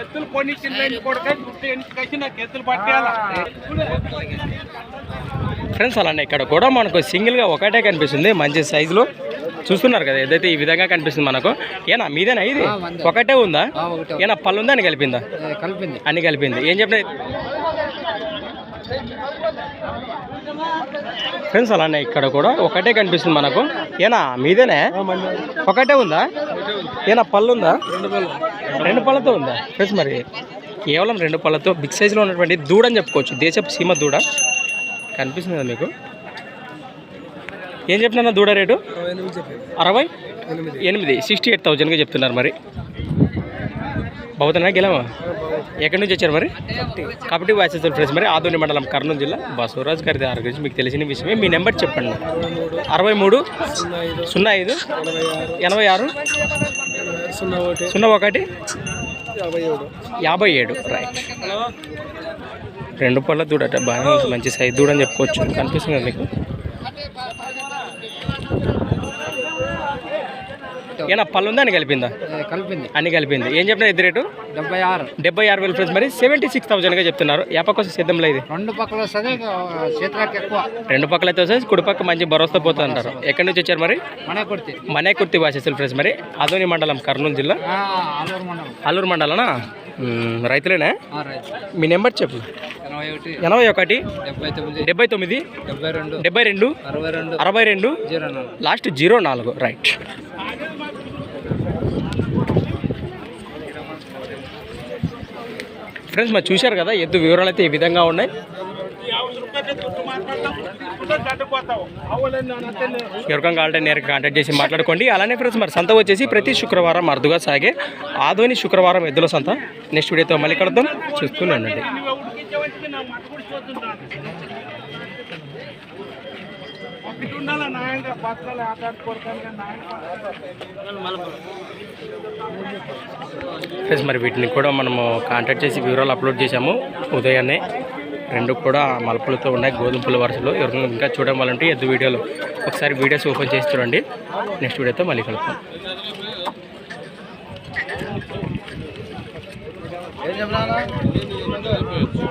ఎత్తులు కొన్ని చిన్న నాకు ఎత్తులు పట్టేయాల? ఫ్రెండ్స్ అలానే ఇక్కడ కూడా మనకు సింగిల్గా ఒకటే కనిపిస్తుంది మంచి సైజులో. చూస్తున్నారు కదా ఏదైతే ఈ విధంగా కనిపిస్తుంది మనకు. ఏనా మీదేనా ఇది? ఒకటే ఉందా? ఏనా పళ్ళు ఉందా అని కలిపిందా? కలిపింది. అన్ని కలిపింది. ఏం చెప్పిన ఫ్రెండ్స్ అలానే ఇక్కడ కూడా ఒకటే కనిపిస్తుంది మనకు. ఏనా మీదేనే? ఒకటే ఉందా? ఏనా పళ్ళు ఉందా? రెండు పళ్ళతో ఉందా? ఫ్రెండ్స్ మరి కేవలం రెండు పళ్ళతో బిగ్ సైజులో ఉన్నటువంటి దూడ అని చెప్పుకోవచ్చు. దేశపు సీమ దూడ. కనిపిస్తుంది కదా మీకు? ఏం చెప్తున్నా దూడ రేటు? అరవై ఎనిమిది సిక్స్టీ ఎయిట్ థౌజండ్గా చెప్తున్నారు మరి. బాగుతున్నా గెలమా ఎక్కడి నుంచి వచ్చారు మరి? కాబట్టి వాసేస్తారు ఫ్రెండ్స్ మరి ఆదోని మండలం కర్నూలు జిల్లా బసవరాజు గారి దగ్గర గురించి మీకు తెలిసిన విషయమే. మీ నెంబర్ చెప్పండి. అరవై మూడు సున్నా ఐదు ఎనభై ఆరు సున్నా ఒకటి యాభై ఏడు. రైట్ రెండు పళ్ళ దూడట. బాగా మంచి సైజ్ దూడ అని చెప్పుకోవచ్చు. కనిపిస్తుంది మీకు? ఏనా పళ్ళు ఉందా? అని కలిపిందా? కలిపింది. అన్ని కలిపింది. ఏం చెప్పిన ఇద్దరు రేటు? డెబ్బై ఆరు. డెబ్బై ఆరు వేలు ఫ్రెండ్స్ మరి. సెవెంటీ సిక్స్ థౌసండ్గా చెప్తున్నారు. యాప కోసం సిద్ధంలో ఇది రెండు పక్కల వస్తుంది చేతులకు ఎక్కువ. రెండు పక్కల అయితే వస్తే కుడి పక్క మంచి భరోసా పోతుంది అంటారు ఎక్కడి నుంచి వచ్చారు మరి? మన కొడితే మనే కుర్తి భాషలు ఫ్రెండ్స్ మరి. అదోని మండలం కర్నూలు జిల్లా? అల్లూరు మండలనా? రైతులేనా? మీ నెంబర్ చెప్పు. ఎనభై ఒకటి. డెబ్బై తొమ్మిది. డెబ్బై రెండు. అరవై రెండు. లాస్ట్ జీరో నాలుగు. రైట్. ఫ్రెండ్స్ మరి చూశారు కదా ఎద్దు వివరాలు అయితే ఈ విధంగా ఉన్నాయి. ఎవరికైనా కావాలంటే నేరుగా కాంటాక్ట్ చేసి మాట్లాడుకోండి. అలానే ఫ్రెండ్స్ మరి సంత వచ్చేసి ప్రతి శుక్రవారం అరుదుగా సాగే ఆదోని శుక్రవారం ఎద్దుల సంత. నెక్స్ట్ వీడియోతో మళ్ళీ కడతాం చూస్తూనే ఉండండి. ఒకటి ఉండాల ఫ్రెండ్స్ మరి వీటిని కూడా మనము కాంటాక్ట్ చేసి వివరాలు అప్లోడ్ చేశాము. ఉదయాన్నే రెండు కూడా మలుపులతో ఉన్నాయి. గోధుమపుల వరుసలు వరుసలో. ఎవరికైనా ఇంకా చూడవాలంటే ఎద్దు వీడియోలు ఒకసారి వీడియోస్ ఓపెన్ చేసి చూడండి. నెక్స్ట్ వీడియోతో మళ్ళీ కలుపుతాం ఏం